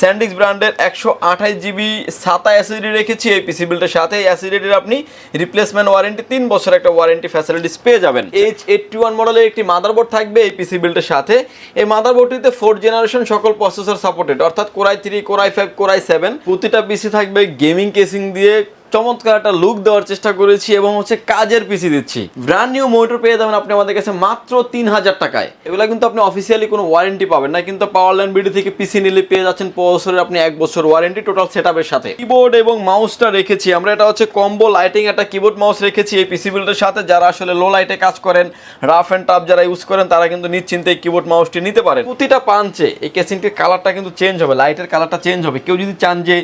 SanDisk ব্র্যান্ডের একশো আঠাশ জিবি সাতা অ্যাসিডি রেখেছি। এই পিসি বিল্ডের সাথে এই অ্যাসিডিটির আপনি রিপ্লেসমেন্ট ওয়ারেন্টি তিন বছর একটা ওয়ারেন্টি ফ্যাসিলিটিস পেয়ে যাবেন। এইচ এইটটি ওয়ান মডেলের একটি মাদারবোর্ড থাকবে এই পিসি বিল্ডের সাথে। এই মাদারবোর্ডটিতে ফোর জেনারেশন সকল প্রসেসর সাপোর্টেড অর্থাৎ core i three core i five core i seven প্রতিটা পিসি থাকবে গেমিং কেসিং দিয়ে চমৎকার একটা লুক দেওয়ার চেষ্টা করেছি এবং হচ্ছে কাজের পিসি দিচ্ছি। ব্র্যান্ড নিউ মোটর পেয়ে যাবেন আপনি আমাদের কাছে মাত্র তিন হাজার টাকায়। এগুলো কিন্তু আপনি অফিসিয়ালি কোনো ওয়ারেন্টি পাবেন না, কিন্তু পাওয়ার লাইন বিডি থেকে পিসি নিলে পেয়ে যাচ্ছেন বছরের আপনি এক বছর ওয়ারেন্টি টোটাল সেট সাথে। কিবোর্ড এবং মাউসটা রেখেছি, আমরা এটা হচ্ছে কম্বো লাইটিং একটা কিবোর্ড মাউস রেখেছি এই পিসি বিল্ডের সাথে। যারা আসলে লো লাইটে কাজ করেন রাফ অ্যান্ড টাফ যারা ইউজ করেন, তারা কিন্তু নিশ্চিন্তে এই কিবোর্ড মাউসটি নিতে পারেন। প্রতিটা পাঞ্চে এই কেসিংটির কালারটা কিন্তু চেঞ্জ হবে লাইটের কালারটা চেঞ্জ হবে। কেউ যদি চান যে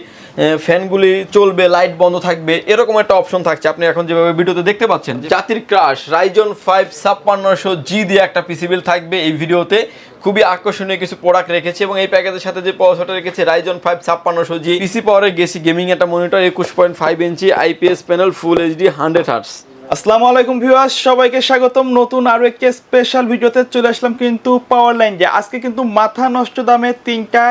ফ্যানগুলি চলবে লাইট বন্ধ থাকবে এরকম একটা অপশন থাকছে। আপনি এখন যেভাবে ভিডিওতে দেখতে পাচ্ছেন যে জাতির ক্রাশ রাইজন ফাইভ ছাপ্পান্নশো জি দিয়ে একটা পিসিবিল থাকবে এই ভিডিওতে। খুবই আকর্ষণীয় কিছু প্রোডাক্ট রেখেছে এবং এই প্যাকেজের সাথে যে পয়সাটা রেখেছে রাইজন ফাইভ ছাপ্পান্নশো জি পিসি পাওয়ারে গেছি গেমিং একটা মনিটর একুশ point five inch IPS panel full HD hundred hertz আসসালামু আলাইকুম ভিউয়ার্স সবাইকে স্বাগতম। নতুন আরও একটি স্পেশাল ভিডিওতে চলে আসলাম কিন্তু পাওয়ার লাইন যে আজকে কিন্তু মাথা নষ্ট দামে তিনটা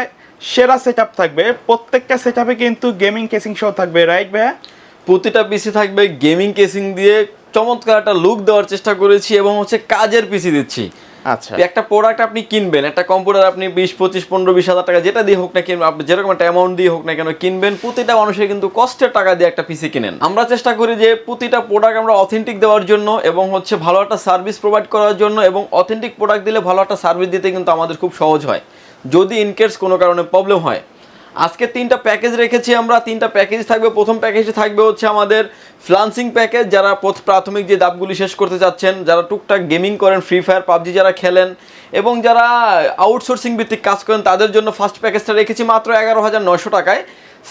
সেরা সেটআপ থাকবে। প্রত্যেকটা সেটআপে কিন্তু গেমিং কেসিং সহ থাকবে রাইট ভাইয়া? প্রতিটা পিসি থাকবে গেমিং কেসিং দিয়ে চমৎকার একটা লুক দেওয়ার চেষ্টা করেছি এবং হচ্ছে কাজের পিসি দিচ্ছি। আচ্ছা। একটা প্রোডাক্ট আপনি কিনবেন একটা কম্পিউটার আপনি বিশ পঁচিশ পনেরো বিশ হাজার টাকা যেটা দিয়ে হোক না কিনবেন আপনি যেরকম একটা অ্যামাউন্ট দিয়ে হোক না কেন কিনবেন প্রতিটা মানুষের কিন্তু কষ্টের টাকা দিয়ে একটা পিসি কিনেন। আমরা চেষ্টা করি যে প্রতিটা প্রোডাক্ট আমরা অথেন্টিক দেওয়ার জন্য এবং হচ্ছে ভালো একটা সার্ভিস প্রোভাইড করার জন্য এবং অথেন্টিক প্রোডাক্ট দিলে ভালো একটা সার্ভিস দিতে কিন্তু আমাদের খুব সহজ হয়। যদি ইনকেস কোনো কারণে প্রবলেম হয়। আজকে তিনটা প্যাকেজ রেখেছি আমরা, তিনটা প্যাকেজ থাকবে, প্রথম প্যাকেজে থাকবে হচ্ছে আমাদের ফ্লান্সিং প্যাকেজ যারা প্রথ- প্রাথমিক যে দাপগুলি শেষ করতে চাচ্ছেন, যারা টুকটাক গেমিং করেন ফ্রি ফায়ার পাবজি যারা খেলেন, এবং যারা আউটসোর্সিং ভিত্তিক কাজ করেন, তাদের জন্য ফার্স্ট প্যাকেজটা রেখেছি মাত্র এগারো হাজার নয়শো টাকায়।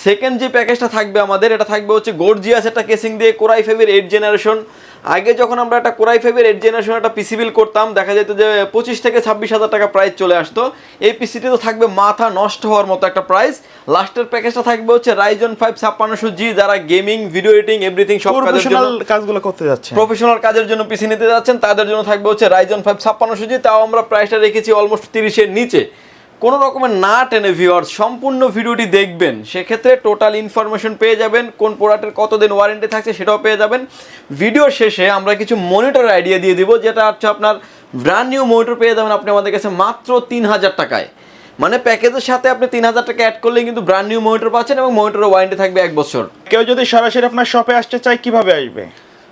সেকেন্ড যে প্যাকেজটা থাকবে আমাদের, এটা থাকবে হচ্ছে গর্জিয়াস একটা কেসিং দিয়ে কোরাই ফাইভের এইট জেনারেশন আগে যখন আমরা একটা কোরাই ফাইভের এইট জেনারেশন একটা পিসি বিল করতাম দেখা যেত যে পঁচিশ থেকে ছাব্বিশ হাজার টাকা প্রাইস চলে আসতো। এই পিসিটি তো থাকবে মাথা নষ্ট হওয়ার মতো একটা প্রাইস লাস্টের প্যাকেজটা থাকবে হচ্ছে রাইজন ফাইভ ছাপ্পান্নশো জি যারা গেমিং ভিডিও এডিটিং এভরিথিং সব কাজের প্রফেশনাল জন্য কাজগুলো করতে যাচ্ছে। প্রফেশনাল কাজের জন্য পিসি নিতে যাচ্ছেন তাদের জন্য থাকবে হচ্ছে রাইজন ফাইভ ছাপ্পান্নশো জি তাও আমরা প্রাইসটা রেখেছি অলমোস্ট তিরিশের নিচে। কোনো রকমের না টেনে ভিওয়ার্স সম্পূর্ণ ভিডিওটি দেখবেন। সেক্ষেত্রে টোটাল ইনফরমেশন পেয়ে যাবেন কোন প্রোডাক্টের কতদিন ওয়ারেন্টি থাকছে সেটাও পেয়ে যাবেন। ভিডিও শেষে আমরা কিছু মনিটর আইডিয়া দিয়ে দিব যেটা হচ্ছে আপনার ব্র্যান্ড নিউ মনিটর পেয়ে যাবেন আপনি আমাদের কাছে মাত্র তিন হাজার টাকায়। মানে প্যাকেজের সাথে আপনি তিন হাজার টাকা অ্যাড করলে কিন্তু ব্র্যান্ড নিউ মনিটর পাচ্ছেন এবং মনিটরের ওয়ারেন্টি থাকবে এক বছর। কেউ যদি সরাসরি আপনার শপে আসতে চায় কীভাবে আসবে?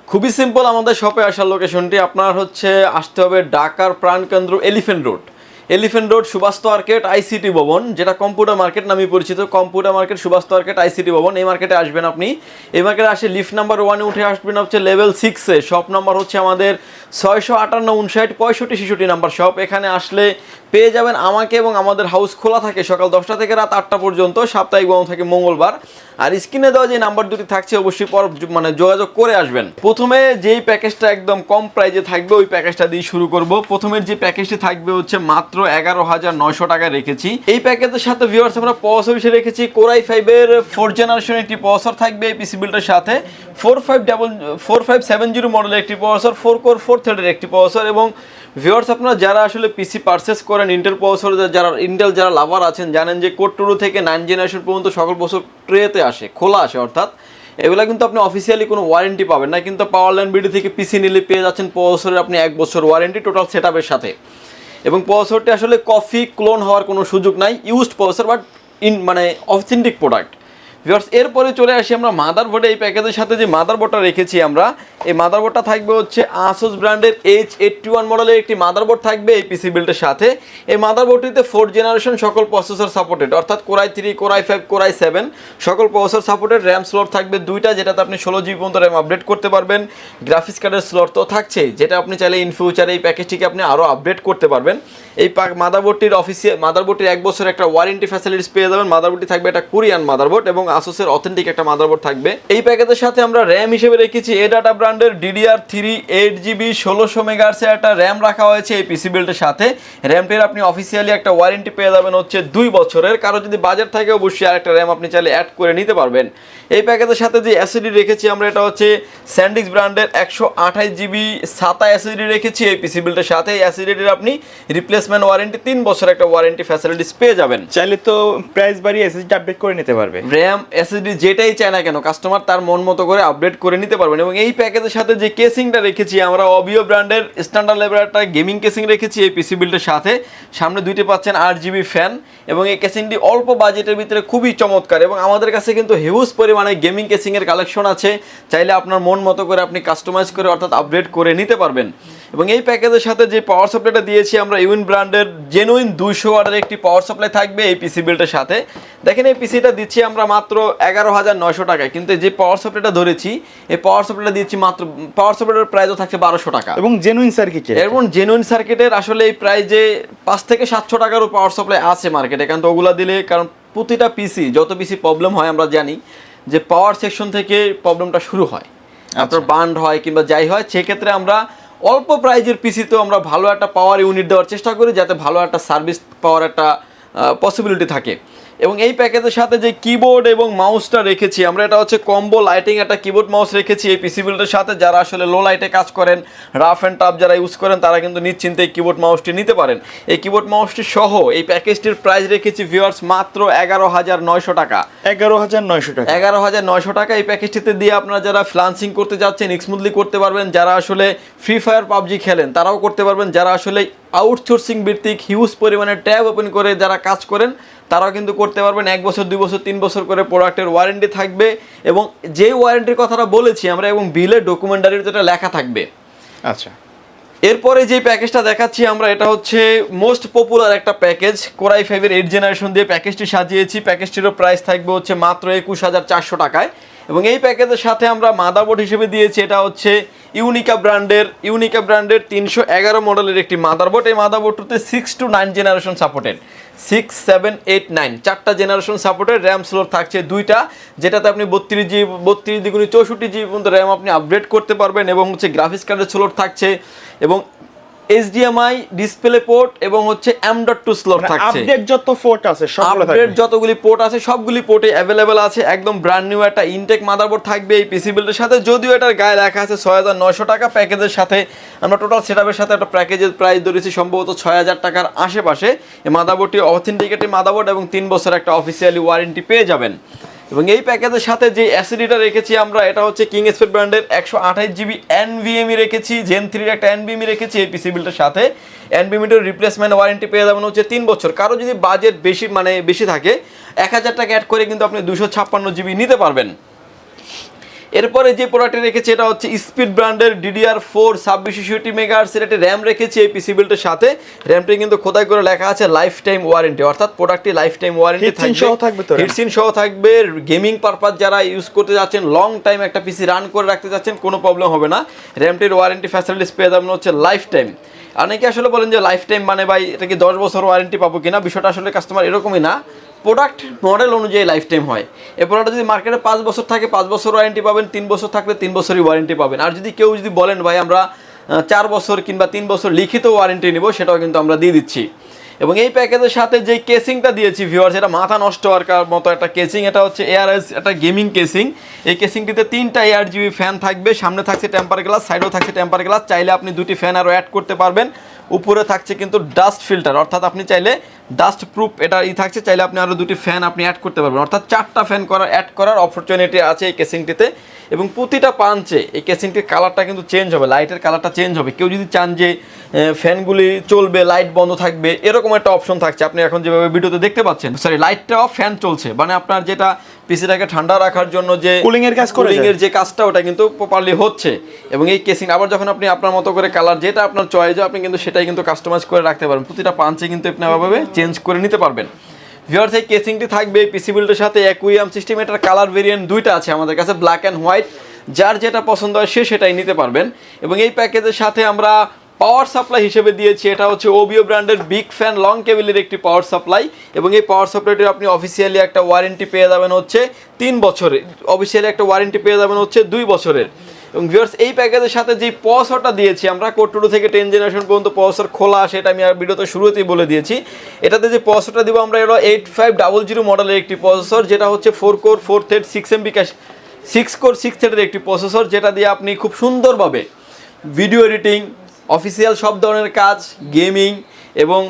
খুবই সিম্পল আমাদের শপে আসার লোকেশনটি আপনার হচ্ছে আসতে হবে ঢাকার প্রাণকেন্দ্র elephant road elephant road Subastu market ICT ভবন যেটা কম্পিউটার মার্কেট নামে পরিচিত। Computer market Subastu market ICT ভবন এই মার্কেটে আসবেন আপনি। এই মার্কেটে আসে লিফট নাম্বার ওয়ানে উঠে আসবেন হচ্ছে লেভেল সিক্সে শপ নাম্বার হচ্ছে আমাদের ছয়শো আটান্ন, উনষাট, পঁয়ষট্টি, ছেষট্টি নাম্বার শপ এখানে আসলে পেয়ে যাবেন আমাকে এবং আমাদের হাউস খোলা থাকে সকাল দশটা থেকে রাত আটটা পর্যন্ত, সাপ্তাহিক বন্ধ থাকে মঙ্গলবার। আর স্ক্রিনে দেওয়া যে নাম্বার দুটি থাকছে, অবশ্যই পর মানে যোগাযোগ করে আসবেন। প্রথমে যেই প্যাকেজটা একদম কম প্রাইজে থাকবে, ওই প্যাকেজটা দিয়ে শুরু করব। প্রথমের যে প্যাকেজটি থাকবে হচ্ছে মাত্র এগারো হাজার নয়শো টাকা রেখেছি। এই প্যাকেজের সাথে ভিউয়ার্স আমরা পসর হিসেবে রেখেছি। কোরাই ফাইভের ফোর জেনারেশন একটি পসর থাকবে এই পিসি বিল্ডের সাথে। Four five double four five seven zero মডেলের একটি পসর ফোর কোর ফোর থ্রেডের একটি পসর এবং ভিউয়ার্স আপনারা যারা আসলে পিসি পারচেস করেন ইন্টেল প্রসেসর যারা ইন্টেল যারা লাভার আছেন, জানেন যে কোড টুরু থেকে নাইন জেনারেশন পর্যন্ত সকল বছর ট্রেতে আসে, খোলা আসে অর্থাৎ, এগুলা কিন্তু আপনি অফিসিয়ালি কোনো ওয়ারেন্টি পাবেন না, কিন্তু পাওয়ার লাইন বিডি থেকে পিসি নিলে পেয়ে যাচ্ছেন প্রসেসরের আপনি এক বছর ওয়ারেন্টি টোটাল সেট সাথে। এবং প্রসেসরটি আসলে কফি ক্লোন হওয়ার কোনো সুযোগ নাই ইউজড প্রসেসর বাট ইন মানে অথেন্টিক প্রোডাক্ট ভিউয়ার্স এরপরে চলে আসি আমরা মাদার বোর্ডে এই প্যাকেজের সাথে যে মাদারবোর্ডটা রেখেছি আমরা এই মাদারবোর্ডটা থাকবে হচ্ছে আসুস ব্র্যান্ডের এইচ এইটটি ওয়ান মডেলের একটি মাদারবোর্ড থাকবে এই পিসি বিল্ডের সাথে। এই মাদারবোর্ডটিতে ফোর জেনারেশন সকল প্রসেসর সাপোর্টেড অর্থাৎ core i three core i five core i seven সকল প্রসেসর সাপোর্টেড র্যাম স্লট থাকবে দুইটা, যেটাতে আপনি ষোলো জিবি পর্যন্ত র্যাম আপডেট করতে পারবেন। গ্রাফিক্স কার্ডের স্লট তো থাকছেই, যেটা আপনি চাইলে ইন ফিউচারে এই প্যাকেজটিকে আপনি আরও আপডেট করতে পারবেন। এই মাদারবোর্ডটির অফিসিয়াল মাদারবোর্ডটির এক বছর একটা ওয়ারেন্টি ফ্যাসিলিটিস পেয়ে যাবেন। মাদারবোর্ডটি থাকবে একটা কোরিয়ান মাদারবোর্ড এবং আসুসের অথেন্টিক একটা মাদারবোর্ড থাকবে। এই প্যাকেজের সাথে আমরা র্যাম হিসেবে রেখেছি এ ডাটা ব্র্যান্ডের ডিডিআর থ্রি এইট জিবি ষোলোশো মেগাহার্সের একটা র্যাম রাখা হয়েছে এই পিসি বিল্ডের সাথে। র্যামটির আপনি অফিসিয়ালি একটা ওয়ারেন্টি পেয়ে যাবেন হচ্ছে দুই বছরের। কারও যদি বাজার থাকে অবশ্যই আরেকটা র্যাম আপনি চাইলে অ্যাড করে নিতে পারবেন। এই প্যাকেজের সাথে যে অ্যাসিডি রেখেছি আমরা এটা হচ্ছে স্যান্ডিক্স ব্র্যান্ডের একশো আঠাশ জিবি সাতা অ্যাসিডি রেখেছি এই পিসি বিল্ডের সাথে। এই অ্যাসিডিটির আপনি রিপ্লেসমেন্ট ওয়ারেন্টি তিন বছর একটা ওয়ারেন্টি ফ্যাসিলিটিস পেয়ে যাবেন। চাইলে তো প্রাইস বাড়িয়ে এসএসডি আপডেট করে নিতে পারবে। র্যাম এসএসডি যেটাই চায় না কেন কাস্টমার তার মন মতো করে আপডেট করে নিতে পারবেন এবং এই প্যাকেজের সাথে যে কেসিংটা রেখেছি, আমরা অবিও ব্র্যান্ডের স্ট্যান্ডার্ড লেভেলের একটা গেমিং কেসিং রেখেছি এই পিসি বিলটার সাথে। সামনে দুইটি পাচ্ছেন আট জিবি ফ্যান এবং এই কেসিংটি অল্প বাজেটের ভিতরে খুবই চমৎকার এবং আমাদের কাছে কিন্তু হিউজ পরিমাণে গেমিং কেসিংয়ের কালেকশন আছে। চাইলে আপনার মন মতো করে আপনি কাস্টমাইজ করে অর্থাৎ আপডেট করে নিতে পারবেন। এবং এই প্যাকেজের সাথে যে পাওয়ার সাপ্লাইটা দিয়েছি আমরা ইউন ব্র্যান্ডের জেনুইন দুইশো ওয়াটের একটি পাওয়ার সাপ্লাই থাকবে এই পিসি বিল্ডের সাথে। দেখেন এই পিসিটা দিচ্ছি আমরা মাত্র এগারো হাজার নয়শো টাকায়। কিন্তু যে পাওয়ার সাপ্লাইটা ধরেছি এই পাওয়ার সাপ্লাইটা দিচ্ছি মাত্র পাওয়ার সাপ্লাইটার প্রাইসও থাকছে বারোশো টাকা। এবং জেনুইন সার্কিটে এবং জেনুইন সার্কিটের আসলে এই প্রাইজে পাঁচ থেকে সাতশো টাকারও পাওয়ার সাপ্লাই আছে মার্কেটে কারণ তো ওগুলা দিলে কারণ প্রতিটা পিসি যত পিসি প্রবলেম হয় আমরা জানি যে পাওয়ার সেকশন থেকে প্রবলেমটা শুরু হয়। আপনার বান্ড হয় কিংবা যাই হয় সেক্ষেত্রে আমরা অল্প প্রাইজের পিসিতেও আমরা ভালো একটা পাওয়ার ইউনিট দেওয়ার চেষ্টা করি যাতে ভালো একটা সার্ভিস পাওয়ার একটা পসিবিলিটি থাকে। এবং এই প্যাকেজের সাথে যে কিবোর্ড এবং মাউসটা রেখেছি আমরা এটা হচ্ছে কম্বো লাইটিং একটা কিবোর্ড মাউস রেখেছি এই পিসি বিল্ডের সাথে। যারা আসলে লো লাইটে কাজ করেন রাফ অ্যান্ড টাফ যারা ইউজ করেন তারা কিন্তু নিশ্চিন্তে এই কিবোর্ড মাউসটি নিতে পারেন। এই কিবোর্ড মাউসটি সহ এই প্যাকেজটির প্রাইস রেখেছি ভিউয়ার্স মাত্র এগারো হাজার নয়শো টাকা। এগারো হাজার নয়শো টাকা। এগারো হাজার নয়শো টাকা এই প্যাকেজটিতে দিয়ে আপনারা যারা ফ্লান্সিং করতে যাচ্ছেন স্মুথলি করতে পারবেন যারা আসলে ফ্রি ফায়ার পাবজি খেলেন তারাও করতে পারবেন। যারা আসলে আউটসোর্সিং ভিত্তিক হিউজ পরিমাণে ট্যাব ওপেন করে যারা কাজ করেন তারাও কিন্তু করতে পারবেন। এক বছর দুই বছর তিন বছর করে প্রোডাক্টের ওয়ারেন্টি থাকবে এবং যে ওয়ারেন্টির কথাটা বলেছি আমরা এবং বিলের ডকুমেন্টারিতে এটা লেখা থাকবে। আচ্ছা। এরপরে যে প্যাকেজটা দেখাচ্ছি আমরা এটা হচ্ছে মোস্ট পপুলার একটা প্যাকেজ কোরাই ফাইভের এইট জেনারেশন দিয়ে প্যাকেজটি সাজিয়েছি। প্যাকেজটিরও প্রাইস থাকবে হচ্ছে মাত্র একুশ হাজার চারশো টাকায়। এবং এই প্যাকেজের সাথে আমরা মাদারবোর্ড হিসেবে দিয়েছি এটা হচ্ছে ইউনিকা ব্র্যান্ডের ইউনিকা ব্র্যান্ডের তিনশো এগারো মডেলের একটি মাদারবোর্ড এই মাদারবোর্ডটিতে six two nine generation supported six seven eight nine চারটা জেনারেশন সাপোর্টের র্যাম স্লোর থাকছে দুইটা, যেটাতে আপনি বত্রিশ জিবি বত্রিশ দিগুনি চৌষট্টি জিবি পর্যন্ত র্যাম আপনি আপডেট করতে পারবেন এবং হচ্ছে গ্রাফিক্স কার্ডের স্লোর থাকছে এবং এইচডিএমআই ডিসপ্লে পোর্ট এবং হচ্ছে এম ডট টু স্লোট থাকছে। আপডেট যত ফোর্ট আছে সবগুলো আপডেট যতগুলি পোর্ট আছে সবগুলি পোর্টে অ্যাভেলেবেল আছে। একদম ব্র্যান্ড নিউ একটা ইনটেক মাদারবোর্ড থাকবে এই পিসি বিল্ডের সাথে। যদিও এটার গায়ে লেখা আছে ছয় হাজার নয়শো টাকা প্যাকেজের সাথে। আমরা টোটাল সেটআপের সাথে একটা প্যাকেজের প্রাইস ধরেছি সম্ভবত ছয় হাজার টাকার আশেপাশে। এই মাদারবোর্ডটি অথেন্টিকেটেড মাদারবোর্ড এবং তিন বছর একটা অফিসিয়ালি ওয়ারেন্টি পেয়ে যাবেন। এবং এই প্যাকেজের সাথে যে অ্যাসিডিটা রেখেছি আমরা, এটা হচ্ছে কিং স্পেড ব্র্যান্ডের একশো আঠাশ জিবি এনভিএমই রেখেছি জেন থ্রির একটা এনভিএমই রেখেছি এই পিসি বিলটার সাথে। এনভিএমিটার রিপ্লেসমেন্ট ওয়ারেন্টি পেয়ে যাবেন হচ্ছে তিন বছর। কারও যদি বাজেট বেশি মানে বেশি থাকে, এক হাজার টাকা অ্যাড করে কিন্তু আপনি দুশো ছাপ্পান্ন জিবি নিতে পারবেন। এরপরে যে প্রোডাক্টটি রেখেছি এটা হচ্ছে স্পিড ব্র্যান্ডের ডিডিআর ফোর ছাব্বিশ শিশুটি মেগাহার্সের একটি র্যাম রেখেছি এই পিসি বিল্ডের সাথে। র্যামটি কিন্তু খোদাই করে লেখা আছে লাইফ টাইম ওয়ারেন্টি অর্থাৎ প্রোডাক্টটি লাইফ টাইম ওয়ারেন্টি থাকবে। হিটসিন সহ থাকবে। গেমিং পারপাস যারা ইউজ করতে যাচ্ছেন লং টাইম একটা পিসি রান করে রাখতে যাচ্ছেন কোনো প্রবলেম হবে না। র্যামটির ওয়ারেন্টি ফ্যাসিলিটিস পেয়ে যাবেন হচ্ছে লাইফ টাইম অনেকে আসলে বলেন যে লাইফ টাইম মানে ভাই এটা কি দশ বছর ওয়ারেন্টি পাবো কিনা? বিষয়টা আসলে কাস্টমার এরকমই না। প্রোডাক্ট মডেল অনুযায়ী লাইফ টাইম হয়। এই প্রোডাক্ট যদি মার্কেটে পাঁচ বছর থাকে, পাঁচ বছর ওয়ারেন্টি পাবেন, তিন বছর থাকলে তিন বছরই ওয়ারেন্টি পাবেন। আর যদি কেউ যদি বলেন, ভাই, আমরা চার বছর কিংবা তিন বছর লিখিত ওয়ারেন্টি নিব, সেটাও কিন্তু আমরা দিয়ে দিচ্ছি। এবং এই প্যাকেজের সাথে যে কেসিংটা দিয়েছি ভিউয়ার্স এটা মাথা নষ্ট হওয়ার মতো একটা কেসিং এটা হচ্ছে এআরএস একটা গেমিং কেসিং এই কেসিংটিতে তিনটা এয়ার জিবি ফ্যান থাকবে, সামনে থাকছে টেম্পার গ্লাস সাইডেও থাকছে টেম্পার গ্লাস চাইলে আপনি দুটি ফ্যান আরও অ্যাড করতে পারবেন। উপরে থাকছে কিন্তু ডাস্ট ফিল্টার অর্থাৎ আপনি চাইলে ডাস্ট প্রুফ এটা ই থাকছে চাইলে আপনি আরও দুটি ফ্যান আপনি অ্যাড করতে পারবেন। অর্থাৎ চারটা ফ্যান করার অ্যাড করার অপরচুনিটি আছে এই কেসিংটিতে এবং প্রতিটা পাঞ্চে এই কেসিংটির কালারটা কিন্তু চেঞ্জ হবে লাইটের কালারটা চেঞ্জ হবে। কেউ যদি চান যে ফ্যানগুলি চলবে লাইট বন্ধ থাকবে এরকম একটা অপশন থাকছে। আপনি এখন যেভাবে ভিডিওতে দেখতে পাচ্ছেন সরি লাইটটা অফ ফ্যান চলছে। মানে আপনার যেটা পিসিটাকে ঠান্ডা রাখার জন্য যে এর কাজ এর যে কাজটা ওটা কিন্তু প্রপারলি হচ্ছে। এবং এই কেসিং আবার যখন আপনি আপনার মতো করে কালার যেটা আপনার চয়েস আপনি কিন্তু সেটাই কিন্তু কাস্টমাইজ করে রাখতে পারবেন। প্রতিটা পাঞ্চে কিন্তু আপনি ভাবে চেঞ্জ করে নিতে পারবেন। ভিওর্স এই কেসিংটি থাকবে পিসি বিল্ডের সাথে অ্যাকুইয়াম সিস্টেম এটার কালার ভেরিয়েন্ট দুইটা আছে আমাদের কাছে ব্ল্যাক অ্যান্ড হোয়াইট যার যেটা পছন্দ হয় সে সেটাই নিতে পারবেন। এবং এই প্যাকেজের সাথে আমরা পাওয়ার সাপ্লাই হিসেবে দিয়েছি, এটা হচ্ছে ওবিও ব্র্যান্ডের বিগ ফ্যান লং কেবিলের একটি পাওয়ার সাপ্লাই এবং এই পাওয়ার সাপ্লাইটির আপনি অফিসিয়ালি একটা ওয়ারেন্টি পেয়ে যাবেন হচ্ছে তিন বছরের। অফিসিয়ালি একটা ওয়ারেন্টি পেয়ে যাবেন হচ্ছে দুই বছরের। এবং ভিউয়ার্স এই প্যাকেজের সাথে যে পসরটা দিয়েছি, আমরা কোট্টুডু থেকে টেন জেনারেশন পর্যন্ত পসর খোলা সেটা আমি আর ভিডিওতে শুরুতেই বলে দিয়েছি। এটাতে যে পসরটা দিব, আমরা এটা এইট ফাইভ ডাবল জিরো মডেলের একটি প্রসেসর যেটা হচ্ছে four core four thread six MB cache six core six থ্রেডের একটি প্রসেসর যেটা দিয়ে আপনি খুব সুন্দরভাবে ভিডিও এডিটিং অফিসিয়াল সব ধরনের কাজ গেমিং এবং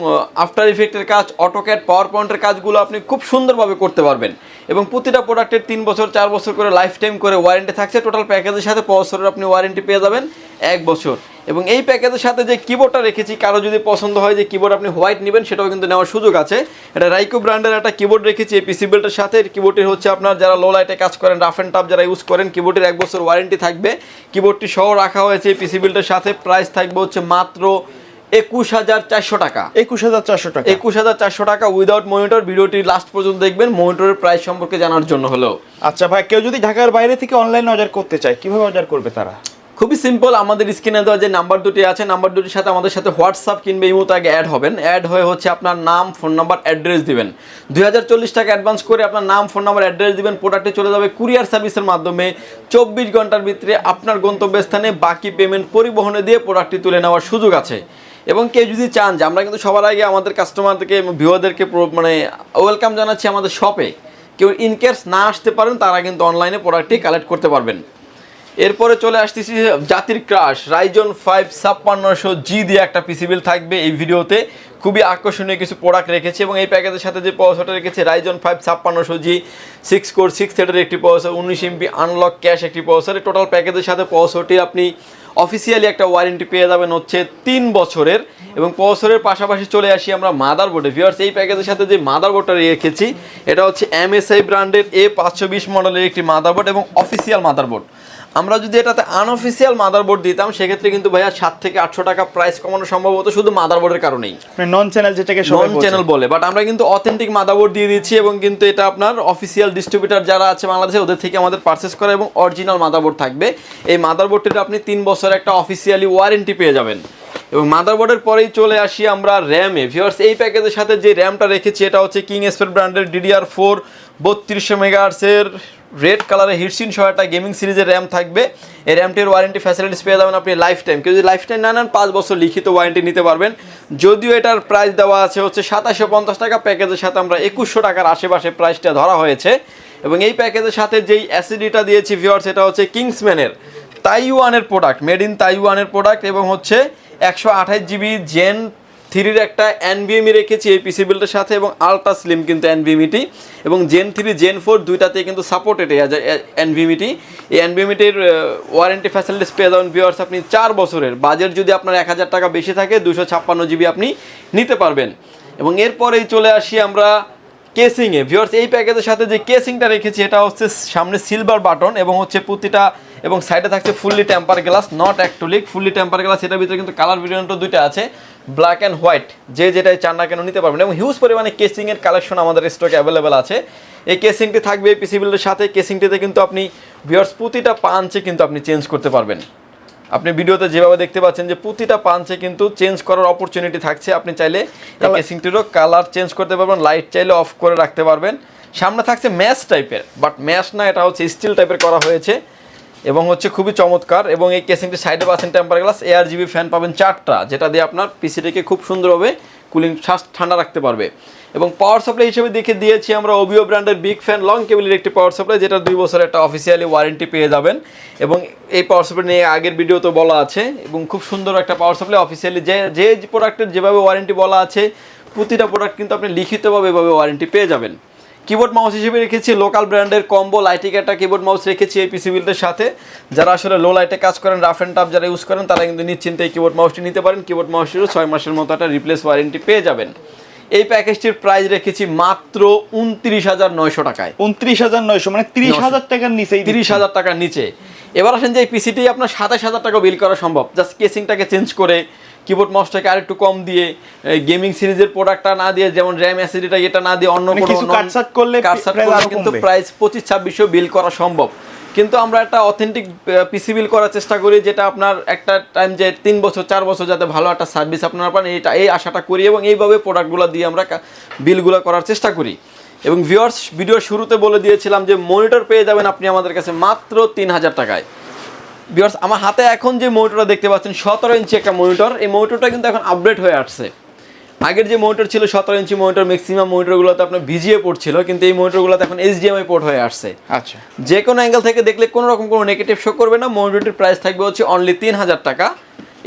আফটার ইফেক্টের কাজ অটোক্যাট পাওয়ার পয়েন্টের কাজগুলো আপনি খুব সুন্দরভাবে করতে পারবেন। এবং প্রতিটা প্রোডাক্টের তিন বছর, চার বছর করে লাইফ টাইম করে ওয়ারেন্টি থাকছে। টোটাল প্যাকেজের সাথে বছরের আপনি ওয়ারেন্টি পেয়ে যাবেন এক বছর। এবং এই প্যাকেজের সাথে যে কিবোর্ডটা রেখেছি, কারও যদি পছন্দ হয় যে কিবোর্ড আপনি হোয়াইট নেবেন, সেটাও কিন্তু নেওয়ার সুযোগ আছে। এটা রাইকো ব্র্যান্ডের একটা কিবোর্ড রেখেছি এই পিসি বিল্ডের সাথে। কিবোর্ডটি হচ্ছে আপনার যারা লো লাইটে কাজ করেন রাফ অ্যান্ড টাফ যারা ইউজ করেন কিবোর্ডের এক বছর ওয়ারেন্টি থাকবে। কিবোর্ডটি সহ রাখা হয়েছে এই পিসি বিল্ডের সাথে। প্রাইস থাকবে হচ্ছে মাত্র একুশ হাজার চারশো টাকা। একুশ হাজার চারশো টাকা। একুশ হাজার চারশো টাকা উইদাউট মনিটর ভিডিওটি লাস্ট পর্যন্ত দেখবেন। মনিটরের প্রাইস সম্পর্কে জানার জন্য হলো। আচ্ছা ভাই কেউ যদি ঢাকার বাইরে থেকে অনলাইন অর্ডার করতে চায় কীভাবে অর্ডার করবে তারা? খুবই সিম্পল আমাদের স্ক্রিনে দেওয়া যে নাম্বার দুটি আছে নাম্বার দুটির সাথে আমাদের সাথে হোয়াটসঅ্যাপ কিনবে এই মতো আগে অ্যাড হবেন। অ্যাড হয়ে হচ্ছে আপনার নাম ফোন নাম্বার অ্যাড্রেস দিবেন। দুই হাজার চল্লিশ টাকা অ্যাডভান্স করে আপনার নাম ফোন নাম্বার অ্যাড্রেস দিবেন। প্রোডাক্টে চলে যাবে কুরিয়ার সার্ভিসের মাধ্যমে। চব্বিশ ঘণ্টার ভিতরে আপনার গন্তব্যস্থানে বাকি পেমেন্ট পরিবহনে দিয়ে প্রোডাক্টটি তুলে নেওয়ার সুযোগ আছে। এবং কেউ যদি চান যে আমরা কিন্তু সবার আগে আমাদের কাস্টমারদেরকে ভিউয়ারদেরকে মানে ওয়েলকাম জানাচ্ছি আমাদের শপে কেউ ইনকেস না আসতে পারেন, তারা কিন্তু অনলাইনে প্রোডাক্টটি কালেক্ট করতে পারবেন। এরপরে চলে আসতেছি জাতির ক্রাশ। রাইজন ফাইভ ছাপ্পান্নশো জি দিয়ে একটা পিসিবিল থাকবে এই ভিডিওতে। খুবই আকর্ষণীয় কিছু প্রোডাক্ট রেখেছি এবং এই প্যাকেজের সাথে যে পয়সাটা রেখেছি রাইজন ফাইভ ছাপ্পান্নশো জি সিক্স কোর সিক্স থ্রেডের একটি পয়সর উনিশ এমপি আনলক ক্যাশ একটি পয়সর টোটাল প্যাকেজের সাথে পয়সটি আপনি অফিসিয়ালি একটা ওয়ারেন্টি পেয়ে যাবেন হচ্ছে তিন বছরের। এবং বছরের পাশাপাশি চলে আসি আমরা মাদার বোর্ডে ভিউয়ার্স এই প্যাকেজের সাথে যে মাদার বোর্ডটা রেখেছি, এটা হচ্ছে এমএসআই ব্র্যান্ডের এ পাঁচশো বিশ মডেলের একটি মাদার বোর্ড এবং অফিসিয়াল মাদারবোর্ড আমরা যদি এটাতে আনঅফিসিয়াল মাদারবোর্ড দিতাম সেক্ষেত্রে কিন্তু ভাইয়া সাত থেকে আটশো টাকা প্রাইস কমানো সম্ভব হতো শুধু মাদারবোর্ডের কারণেই। নন চ্যানেল যেটাকে নন চ্যানেল বলে বাট আমরা কিন্তু অথেন্টিক মাদারবোর্ড দিয়ে দিচ্ছি এবং কিন্তু এটা আপনার অফিসিয়াল ডিস্ট্রিবিউটার যারা আছে বাংলাদেশে ওদের থেকে আমাদের পারচেস করা এবং অরিজিনাল মাদারবোর্ড থাকবে। এই মাদারবোর্ডটিতে আপনি তিন বছর একটা অফিসিয়ালি ওয়ারেন্টি পেয়ে যাবেন। এবং মাদারবোর্ডের পরেই চলে আসি আমরা র্যামে ভিউয়ার্স এই প্যাকেজের সাথে যে র্যামটা রেখেছি এটা হচ্ছে কিং এসপের ব্র্যান্ডের ডিডিআর ফোর বত্রিশশো মেগাহার্সের রেড কালারের হিটসিন সহ একটা গেমিং সিরিজের র্যাম থাকবে। এই র্যামটির ওয়ারেন্টি ফ্যাসিলিটিস পেয়ে যাবেন আপনি লাইফ টাইম কেউ যদি লাইফ টাইম না নেন, পাঁচ বছর লিখিত ওয়ারেন্টি নিতে পারবেন। যদিও এটার প্রাইস দেওয়া আছে হচ্ছে সাতাশশো পঞ্চাশ টাকা, প্যাকেজের সাথে আমরা একুশশো টাকার আশেপাশে প্রাইসটা ধরা হয়েছে। এবং এই প্যাকেজের সাথে যেই অ্যাসিডিটা দিয়েছি ভিওয়ার্স এটা হচ্ছে কিংসম্যানের তাইওয়ানের প্রোডাক্ট, মেড ইন তাইওয়ানের প্রোডাক্ট এবং হচ্ছে একশো আঠাশ জিবি জেন থ্রির একটা এনভিএমই রেখেছি এই পিসি বিল্ডের সাথে এবং আলট্রা স্লিম কিন্তু এনভিএমিটি এবং জেন থ্রি জেন ফোর দুইটাতে কিন্তু সাপোর্টেড এনভিএমিটি এই এনভিএমিটির ওয়ারেন্টি ফ্যাসিলিটিস পেয়ে যাবেন ভিওয়ার্স আপনি চার বছরের। বাজেট যদি আপনার এক হাজার টাকা বেশি থাকে দুশো ছাপ্পান্ন জিবি আপনি নিতে পারবেন। এবং এরপরেই চলে আসি আমরা কেসিংয়ে ভিওর্স এই প্যাকেজের সাথে যে কেসিংটা রেখেছি, এটা হচ্ছে সামনে সিলভার বাটন এবং হচ্ছে প্রতিটা এবং সাইডে থাকছে fully temper glass not acrylic fully temper glass এটার ভিতরে কিন্তু কালার ভেরিয়েন্টও দুইটা আছে ব্ল্যাক অ্যান্ড হোয়াইট যে যেটাই চান না কেন নিতে পারবেন এবং হিউজ পরিমাণে কেসিংয়ের কালেকশন আমাদের স্টকে অ্যাভেলেবেল আছে। এই কেসিংটি থাকবে এই পিসি বিল্ডের সাথে কেসিংটিতে কিন্তু আপনি ভিওর্স প্রতিটা পাঞ্চে কিন্তু আপনি চেঞ্জ করতে পারবেন। আপনি ভিডিওতে যেভাবে দেখতে পাচ্ছেন যে প্রতিটা পাঞ্চে কিন্তু চেঞ্জ করার অপরচুনিটি থাকছে আপনি চাইলে কেসিংটিরও কালার চেঞ্জ করতে পারবেন লাইট চাইলে অফ করে রাখতে পারবেন। সামনে থাকছে ম্যাশ টাইপের বাট ম্যাশ না এটা হচ্ছে স্টিল টাইপের করা হয়েছে। এবং হচ্ছে খুবই চমৎকার এবং এই কেসিংটি সাইডে পাচ্ছেন temper glass air GB fan পাবেন চারটা, যেটা দিয়ে আপনার পিসিটিকে খুব সুন্দরভাবে কুলিং শ্বাস ঠান্ডা রাখতে পারবে। এবং পাওয়ার সাপ্লাই হিসেবে দেখে দিয়েছি আমরা ওবিও ব্র্যান্ডের বিগ ফ্যান লং কেবলের একটি পাওয়ার সাপ্লাই যেটা দুই বছরের একটা অফিসিয়ালি ওয়ারেন্টি পেয়ে যাবেন। এবং এই পাওয়ার সাপ্লাই নিয়ে আগের ভিডিও তো বলা আছে, এবং খুব সুন্দর একটা পাওয়ার সাপ্লাই অফিসিয়ালি যে যে প্রোডাক্টের যেভাবে ওয়ারেন্টি বলা আছে, প্রতিটা প্রোডাক্ট কিন্তু আপনি লিখিতভাবে এভাবে ওয়ারেন্টি পেয়ে যাবেন। কিবোর্ড মাউস হিসেবে রেখেছি লোকাল ব্র্যান্ডের কম্বো লাইটিক একটা কিবোর্ড মাউস রেখেছি এই পিসি বিল্ডের সাথে। যারা আসলে লো লাইটে কাজ করেন রাফ অ্যান্ড টাফ যারা ইউজ করেন তারা কিন্তু নিশ্চিন্তে এই কিবোর্ড মাউসটি নিতে পারেন। কিবোর্ড মাউসটিরও ছয় মাসের মতো একটা রিপ্লেস ওয়ারেন্টি পেয়ে যাবেন। এই প্যাকেজটির প্রাইস রেখেছি মাত্র উনত্রিশ হাজার নয়শো টাকায়। উনত্রিশ হাজার নয়শো মানে তিরিশ হাজার টাকার নিচেই তিরিশ হাজার টাকার নিচে। এবার আসেন যে এই পিসিটি আপনার সাতাশ হাজার টাকা বিল করা সম্ভব। জাস্ট কেসিংটাকে চেঞ্জ করে কিবোর্ড মাউসটাকে আরেকটু কম দিয়ে গেমিং সিরিজের প্রোডাক্টটা না দিয়ে যেমন র্যাম অ্যাসিডিটা এটা না দিয়ে অন্য মানে কোনো কিছু কাটছাট করলে করলে কিন্তু প্রাইস পঁচিশ ছাব্বিশশো বিল করা সম্ভব। কিন্তু আমরা একটা অথেন্টিক পিসি বিল করার চেষ্টা করি যেটা আপনার একটা টাইম যে তিন বছর চার বছর যাতে ভালো একটা সার্ভিস আপনারা পান এইটা এই আশাটা করি এবং এইভাবে প্রোডাক্টগুলো দিয়ে আমরা বিলগুলো করার চেষ্টা করি। এবং ভিউয়ার্স ভিডিও শুরুতে বলে দিয়েছিলাম যে মনিটর পেয়ে যাবেন আপনি আমাদের কাছে মাত্র তিন হাজার টাকায়। বিকজ আমার হাতে এখন যে মনিটরটা দেখতে পাচ্ছেন সতেরো ইঞ্চি একটা মনিটর এই মনিটরটা কিন্তু এখন আপডেট হয়ে আসছে। আগের যে মনিটর ছিল সতেরো ইঞ্চি মনিটর ম্যাক্সিমাম মনিটরগুলোতে আপনার ভিজিএ পোর্ট ছিল কিন্তু এই মনিটরগুলোতে এখন এইচডিএমআই পোর্ট হয়ে আসছে। আচ্ছা। যে কোনো অ্যাঙ্গেল থেকে দেখলে কোনো রকম কোনো নেগেটিভ শো করবে না। মনিটরটির প্রাইস থাকবে হচ্ছে অনলি তিন হাজার টাকা।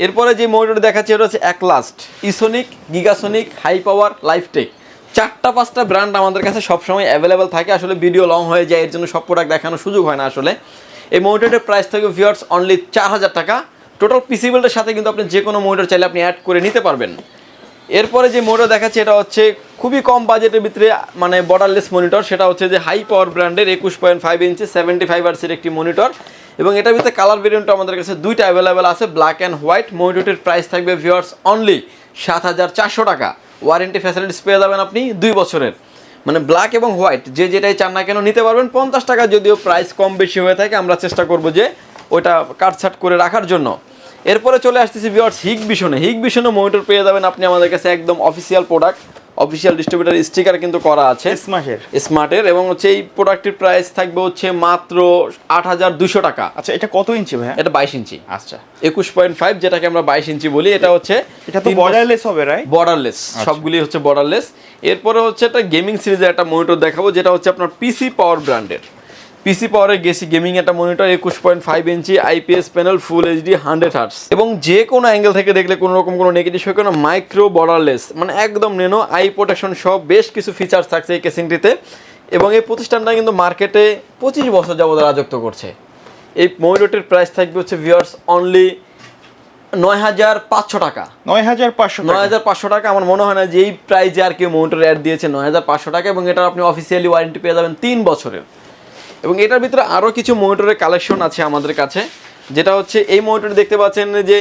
এরপরে যে মনিটর দেখাচ্ছে এটা হচ্ছে অ্যাকলাস্ট ইসোনিক গিগাসোনিক হাই পাওয়ার লাইফটেক চারটা পাঁচটা ব্র্যান্ড আমাদের কাছে সবসময় অ্যাভেলেবেল থাকে। আসলে ভিডিও লং হয়ে যায় এর জন্য সব প্রোডাক্ট দেখানোর সুযোগ হয় না আসলে। এই মনিটরের প্রাইস থাকবে ভিউয়ার্স অনলি চার হাজার টাকা টোটাল পিসিবিলটার সাথে কিন্তু আপনি যে কোনো মনিটর চাইলে আপনি অ্যাড করে নিতে পারবেন। এরপরে যে মনিটর দেখাচ্ছে, এটা হচ্ছে খুবই কম বাজেটের ভিতরে মানে বর্ডারলেস মনিটর সেটা হচ্ছে যে হাই পাওয়ার ব্র্যান্ডের একুশ point five inch seventy five আর্সের একটি মনিটর এবং এটার ভিতরে কালার ভেরিয়েন্ট আমাদের কাছে দুইটা অ্যাভেলেবেল আছে ব্ল্যাক অ্যান্ড হোয়াইট মনিটরটির প্রাইস থাকবে ভিউয়ার্স অনলি সাত হাজার চারশো টাকা। ওয়ারেন্টি ফ্যাসিলিটিস পেয়ে যাবেন আপনি দুই বছরের। মানে ব্ল্যাক এবং হোয়াইট যে যেটাই চান না কেন নিতে পারবেন। পঞ্চাশ টাকা যদিও প্রাইস কম বেশি হয়ে থাকে, আমরা চেষ্টা করব যে ওটা কাটছাট করে রাখার জন্য। এরপরে চলে আসতেছি ভিওয়ার্স হিগ বিশনে হিগ বিশনে মনিটর পেয়ে যাবেন আপনি আমাদের কাছে একদম official product official distributor sticker কিন্তু করা আছে। স্মার্টের স্মার্টের এবং হচ্ছে এই প্রোডাক্টের প্রাইস থাকবে হচ্ছে মাত্র আট হাজার দুশো টাকা। আচ্ছা এটা কত ইঞ্চি ভাই এটা বাইশ ইঞ্চি। আচ্ছা। একুশ পয়েন্ট ফাইভ যেটাকে আমরা বাইশ ইঞ্চি বলি এটা হচ্ছে এটা তো বর্ডারলেস হবে রাই বর্ডারলেস সবগুলি হচ্ছে বর্ডারলেস এরপরে হচ্ছে একটা গেমিং সিরিজের একটা মনিটর দেখাবো যেটা হচ্ছে আপনার পিসি পাওয়ার ব্র্যান্ডের পিসি পাওয়ারের গেসি গেমিং একটা মনিটর একুশ point five inch IPS panel full HD hundred hertz এবং যে কোনো অ্যাঙ্গেল থেকে দেখলে কোনো রকম কোনো নেগেটিভ হয় কোনো মাইক্রো বর্ডারলেস মানে একদম নেনো আই প্রোটেকশন সব বেশ কিছু ফিচার্স থাকছে এই কেসিংটিতে এবং এই প্রতিষ্ঠানটা কিন্তু মার্কেটে পঁচিশ বছর যাবত রাজত্ব করছে। এই মনিটরটির প্রাইস থাকবে হচ্ছে ভিউয়ার্স অনলি নয় হাজার পাঁচশো টাকা। নয় হাজার পাঁচশো নয় হাজার পাঁচশো টাকা আমার মনে হয় না যে এই প্রাইজে আর কেউ মনিটর অ্যাড দিয়েছে নয় হাজার পাঁচশো টাকা এবং এটা আপনি অফিসিয়ালি ওয়ারেন্টি পেয়ে যাবেন তিন বছরের। এবং এটার ভিতরে আরও কিছু মনিটরের কালেকশন আছে আমাদের কাছে যেটা হচ্ছে এই মনিটর দেখতে পাচ্ছেন যে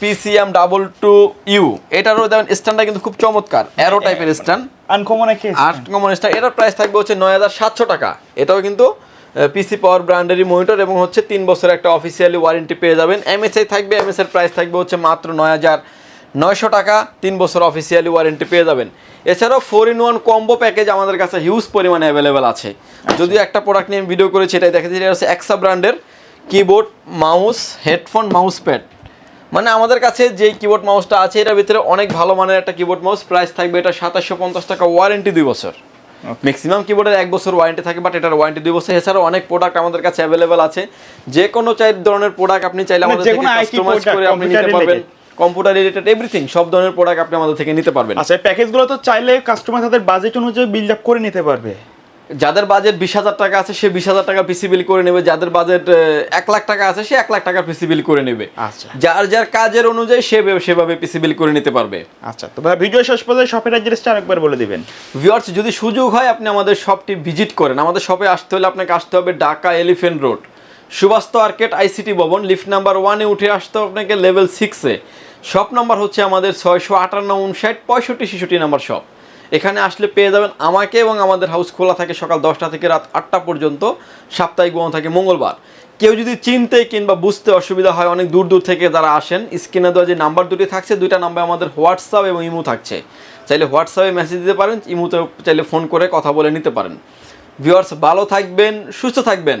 পিসিএম ডাবল টু ইউ এটারও যেমন স্ট্যান্ডটা কিন্তু খুব চমৎকার অ্যারো টাইপের স্ট্যান্ড আনকমন একটা আট কমন স্টার এটার প্রাইস থাকবে হচ্ছে নয় হাজার সাতশো টাকা। এটাও কিন্তু পিসি পাওয়ার ব্র্যান্ডেরই মনিটর এবং হচ্ছে তিন বছরের একটা অফিসিয়ালি ওয়ারেন্টি পেয়ে যাবেন। এমএসআই থাকবে এমএস এর প্রাইস থাকবে হচ্ছে মাত্র নয় হাজার নয়শো টাকা। তিন বছর অফিসিয়ালি ওয়ারেন্টি পেয়ে যাবেন। এছাড়াও four in one combo package আমাদের কাছে হিউজ পরিমাণে অ্যাভেলেবেল আছে। যদি একটা প্রোডাক্ট নিয়ে আমি ভিডিও করেছি এটাই দেখেছি এটা হচ্ছে এক্সা ব্র্যান্ডের keyboard mouse headphone mouse pad মানে আমাদের কাছে যে কিবোর্ড মাউসটা আছে এটার ভিতরে অনেক ভালো মানের একটা কিবোর্ড মাউস প্রাইস থাকবে এটা সাতাশশো পঞ্চাশ টাকা ওয়ারেন্টি দুই বছর। ম্যাক্সিমাম কিবোর্ডের এক বছর ওয়ারেন্টি থাকে বাট এটার ওয়ারেন্টি দুই বছর। এছাড়াও অনেক প্রোডাক্ট আমাদের কাছে অ্যাভেলেবেল আছে। যে কোনো চাই ধরনের প্রোডাক্ট আপনি চাইলে মানে আমাদের থেকে কাস্টমাইজ করে আপনি নিতে পারবেন। কম্পিউটার রিলেটেড এভরিথিং সব ধরনের প্রোডাক্ট আপনি আমাদের থেকে নিতে পারবেন। আচ্ছা প্যাকেজগুলো তো চাইলে কাস্টমার তাদের বাজেট অনুযায়ী বিল্ড আপ করে নিতে পারবে। যাদের বাজেট বিশ হাজার টাকা আছে সে বিশ হাজার টাকা পিসি বিল করে নেবে। যাদের বাজেট এক লাখ টাকা আছে সে এক লাখ টাকা পিসি বিল করে নেবে। আচ্ছা। যার যার কাজের অনুযায়ী সে সেভাবে পিসি বিল করে নিতে পারবে। আচ্ছা তো ভাই ভিডিও শেষ পর্যন্ত শপের অ্যাড্রেসটা আরেকবার বলে দিবেন। ভিউয়ার্স যদি সুযোগ হয় আপনি আমাদের শপটি ভিজিট করেন। আমাদের শপে আসতে হলে আপনাকে আসতে হবে Dhaka Elephant Road Subastu Arcade ICT ভবন, লিফট নাম্বার ওয়ানে উঠে আসতে আপনাকে লেভেল সিক্সে শপ নাম্বার হচ্ছে আমাদের ছয়শো আটান্ন উনষাট, পঁয়ষট্টি ছেষট্টি নাম্বার শপ। এখানে আসলে পেয়ে যাবেন আমাকে এবং আমাদের হাউস খোলা থাকে সকাল দশটা থেকে রাত আটটা পর্যন্ত, সাপ্তাহিক বন্ধ থাকে মঙ্গলবার। কেউ যদি চিনতে কিংবা বুঝতে অসুবিধা হয়, অনেক দূর দূর থেকে যারা আসেন স্ক্রিনে দেওয়া যে নাম্বার দুটি থাকছে, দুইটা নাম্বার আমাদের হোয়াটসঅ্যাপ এবং ইমো থাকছে। চাইলে হোয়াটসঅ্যাপে মেসেজ দিতে পারেন ইমোতে চাইলে ফোন করে কথা বলে নিতে পারেন। ভিউয়ার্স ভালো থাকবেন, সুস্থ থাকবেন।